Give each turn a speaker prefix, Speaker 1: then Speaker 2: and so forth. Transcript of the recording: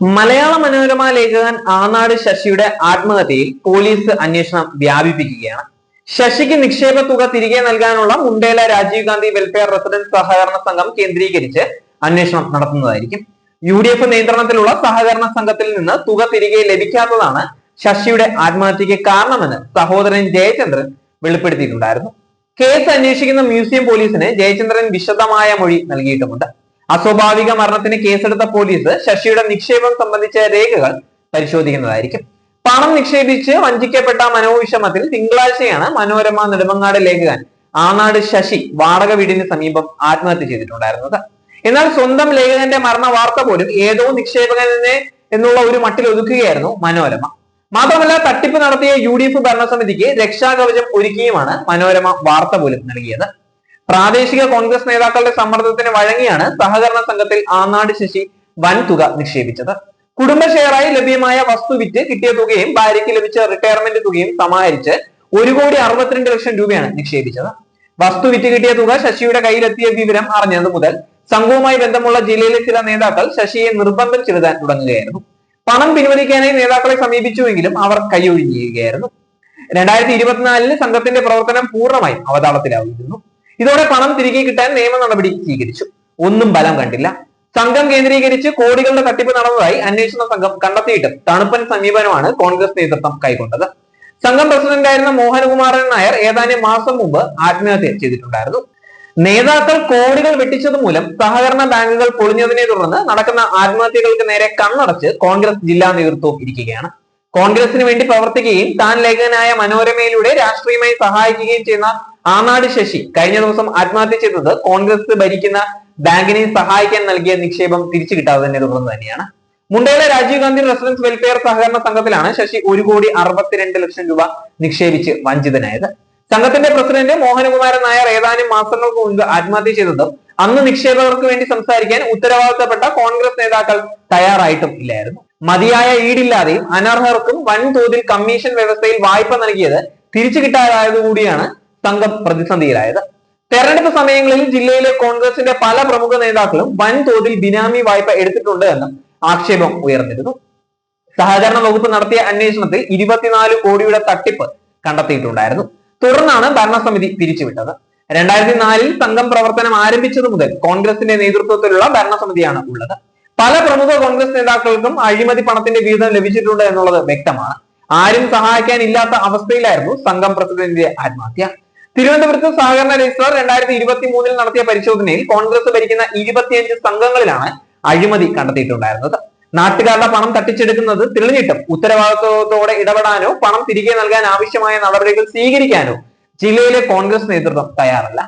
Speaker 1: മലയാള മനോരമ ലേഖകൻ ആനാട് ശശിയുടെ ആത്മഹത്യയിൽ പോലീസ് അന്വേഷണം വ്യാപിപ്പിക്കുകയാണ്. ശശിക്ക് നിക്ഷേപ തുക തിരികെ നൽകാനുള്ള മുണ്ടേല രാജീവ് ഗാന്ധി വെൽഫെയർ റെസിഡൻസ് സഹകരണ സംഘം കേന്ദ്രീകരിച്ച് അന്വേഷണം നടത്തുന്നതായിരിക്കും. യു ഡി എഫ് നിയന്ത്രണത്തിലുള്ള സഹകരണ സംഘത്തിൽ നിന്ന് തുക തിരികെ ലഭിക്കാത്തതാണ് ശശിയുടെ ആത്മഹത്യക്ക് കാരണമെന്ന് സഹോദരൻ ജയചന്ദ്രൻ വെളിപ്പെടുത്തിയിട്ടുണ്ടായിരുന്നു. കേസ് അന്വേഷിക്കുന്ന മ്യൂസിയം പോലീസിന് ജയചന്ദ്രൻ വിശദമായ മൊഴി നൽകിയിട്ടുമുണ്ട്. അസ്വാഭാവിക മരണത്തിന് കേസെടുത്ത പോലീസ് ശശിയുടെ നിക്ഷേപം സംബന്ധിച്ച രേഖകൾ പരിശോധിക്കുന്നതായിരിക്കും. പണം നിക്ഷേപിച്ച് വഞ്ചിക്കപ്പെട്ട മനോവിഷമത്തിൽ തിങ്കളാഴ്ചയാണ് മനോരമ നെടുമങ്ങാട് ലേഖകൻ ആനാട് ശശി വാടക വീടിന് സമീപം ആത്മഹത്യ ചെയ്തിട്ടുണ്ടായിരുന്നത്. എന്നാൽ സ്വന്തം ലേഖകന്റെ മരണ വാർത്ത പോലും ഏതോ നിക്ഷേപകനെ എന്നുള്ള ഒരു മട്ടിൽ ഒതുക്കുകയായിരുന്നു മനോരമ. മാത്രമല്ല തട്ടിപ്പ് നടത്തിയ യു ഡി എഫ് ഭരണസമിതിക്ക് രക്ഷാകവചം ഒരുക്കിയുമാണ് മനോരമ വാർത്ത പോലും നൽകിയത്. പ്രാദേശിക കോൺഗ്രസ് നേതാക്കളുടെ സമ്മർദ്ദത്തിന് വഴങ്ങിയാണ് സഹകരണ സംഘത്തിൽ ആനാട് ശശി വൻ തുക നിക്ഷേപിച്ചത്. കുടുംബ ഷെയറായി ലഭ്യമായ വസ്തു വിറ്റ് കിട്ടിയ തുകയും ഭാര്യയ്ക്ക് ലഭിച്ച റിട്ടയർമെന്റ് തുകയും സമാഹരിച്ച് ഒരു കോടി അറുപത്തിരണ്ട് ലക്ഷം രൂപയാണ് നിക്ഷേപിച്ചത്. വസ്തു വിറ്റ് കിട്ടിയ തുക ശശിയുടെ കയ്യിലെത്തിയ വിവരം അറിഞ്ഞത് മുതൽ സംഘവുമായി ബന്ധമുള്ള ജില്ലയിലെ ചില നേതാക്കൾ ശശിയെ നിർബന്ധം ചെലുത്താൻ തുടങ്ങുകയായിരുന്നു. പണം പിൻവലിക്കാനായി നേതാക്കളെ സമീപിച്ചുവെങ്കിലും അവർ കൈയൊഴിഞ്ഞിരിക്കുകയായിരുന്നു. രണ്ടായിരത്തി ഇരുപത്തിനാലിന് സംഘത്തിന്റെ പ്രവർത്തനം പൂർണമായും അവതാളത്തിലായിരുന്നു ഇതോടെ പണം തിരികെ കിട്ടാൻ നിയമ നടപടി സ്വീകരിച്ചു. ഒന്നും ബലം കണ്ടില്ല. സംഘം കേന്ദ്രീകരിച്ച് കോടികളുടെ തട്ടിപ്പ് നടന്നതായി അന്വേഷണ സംഘം കണ്ടെത്തിയിട്ടും തണുപ്പൻ സമീപനമാണ് കോൺഗ്രസ് നേതൃത്വം കൈക്കൊണ്ടത്. സംഘം പ്രസിഡന്റായിരുന്ന മോഹനകുമാരൻ നായർ ഏതാനും മാസം മുമ്പ് ആത്മഹത്യ ചെയ്തിട്ടുണ്ടായിരുന്നു. നേതാക്കൾ കോടികൾ വെട്ടിച്ചത് മൂലം സഹകരണ ബാങ്കുകൾ പൊളിഞ്ഞതിനെ തുടർന്ന് നടക്കുന്ന ആത്മഹത്യകൾക്ക് നേരെ കണ്ണടച്ച് കോൺഗ്രസ് ജില്ലാ നേതൃത്വം ഇരിക്കുകയാണ്. കോൺഗ്രസിന് വേണ്ടി പ്രവർത്തിക്കുകയും താൻ ലേഖകനായ മനോരമയിലൂടെ രാഷ്ട്രീയമായി സഹായിക്കുകയും ചെയ്യുന്ന ആനാട് ശശി കഴിഞ്ഞ ദിവസം ആത്മഹത്യ ചെയ്തത് കോൺഗ്രസ് ഭരിക്കുന്ന ബാങ്കിനെ സഹായിക്കാൻ നൽകിയ നിക്ഷേപം തിരിച്ചു കിട്ടാത്തതിനെ തുടർന്ന് തന്നെയാണ്. മുണ്ടയിലെ രാജീവ് ഗാന്ധി റെസിഡൻസ് വെൽഫെയർ സഹകരണ സംഘത്തിലാണ് ശശി ഒരു കോടി അറുപത്തിരണ്ട് ലക്ഷം രൂപ നിക്ഷേപിച്ച് വഞ്ചിതനായത്. സംഘത്തിന്റെ പ്രസിഡന്റ് മോഹനകുമാരൻ നായർ ഏതാനും മാസങ്ങൾക്ക് മുൻപ് ആത്മഹത്യ ചെയ്തതും അന്ന് നിക്ഷേപകർക്ക് വേണ്ടി സംസാരിക്കാൻ ഉത്തരവാദിത്തപ്പെട്ട കോൺഗ്രസ് നേതാക്കൾ തയ്യാറായിട്ടും ഇല്ലായിരുന്നു. മതിയായ ഈടില്ലാതെയും അനർഹർക്കും വൻതോതിൽ കമ്മീഷൻ വ്യവസ്ഥയിൽ വായ്പ നൽകിയത് തിരിച്ചു കിട്ടാതായതുകൂടിയാണ് സംഘം പ്രതിസന്ധിയിലായത്. തെരഞ്ഞെടുപ്പ് സമയങ്ങളിൽ ജില്ലയിലെ കോൺഗ്രസിന്റെ പല പ്രമുഖ നേതാക്കളും വൻതോതിൽ ബിനാമി വായ്പ എടുത്തിട്ടുണ്ട് എന്ന് ആക്ഷേപം ഉയർന്നിരുന്നു. സഹകരണ വകുപ്പ് നടത്തിയ അന്വേഷണത്തിൽ ഇരുപത്തിനാല് കോടിയുടെ തട്ടിപ്പ് കണ്ടെത്തിയിട്ടുണ്ടായിരുന്നു. തുടർന്നാണ് ഭരണസമിതി പിരിച്ചുവിട്ടത്. രണ്ടായിരത്തി നാലിൽ സംഘം പ്രവർത്തനം ആരംഭിച്ചത് മുതൽ കോൺഗ്രസിന്റെ നേതൃത്വത്തിലുള്ള ഭരണസമിതിയാണ് ഉള്ളത്. പല പ്രമുഖ കോൺഗ്രസ് നേതാക്കൾക്കും അഴിമതി പണത്തിന്റെ വീതം ലഭിച്ചിട്ടുണ്ട് എന്നുള്ളത് വ്യക്തമാണ്. ആരും സഹായിക്കാനില്ലാത്ത അവസ്ഥയിലായിരുന്നു സംഘം പ്രസിഡന്റിന്റെ ആത്മഹത്യ. തിരുവനന്തപുരത്ത് സഹകരണ രജിസ്ട്രാർ രണ്ടായിരത്തി ഇരുപത്തി മൂന്നിൽ നടത്തിയ പരിശോധനയിൽ കോൺഗ്രസ് ഭരിക്കുന്ന ഇരുപത്തിയഞ്ച് സംഘങ്ങളിലാണ് അഴിമതി കണ്ടെത്തിയിട്ടുണ്ടായിരുന്നത്. നാട്ടുകാരുടെ പണം തട്ടിച്ചെടുക്കുന്നത് തെളിഞ്ഞിട്ടും ഉത്തരവാദിത്വത്തോടെ ഇടപെടാനോ പണം തിരികെ നൽകാൻ ആവശ്യമായ നടപടികൾ സ്വീകരിക്കാനോ ജില്ലയിലെ കോൺഗ്രസ് നേതൃത്വം തയ്യാറല്ല.